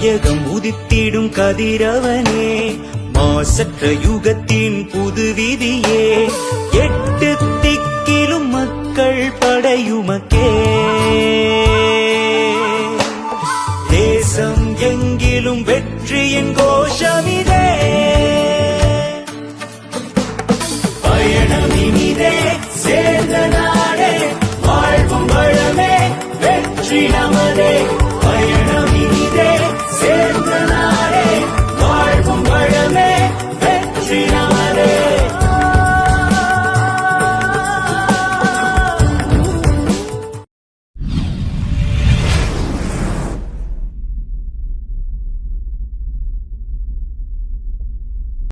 தாயகம் உதித்திடும் கதிரவனே மாசற்ற யுகத்தின் புது விதியே எட்டு திக்கிலும் மக்கள் படையுமக்கே. தேசம் எங்கிலும் வெற்றியின் கோஷமிதே. பயணம் இனிதே சேர்ந்த நாடே வாழ்வும் வளமே வெற்றி நமதே. பயணம்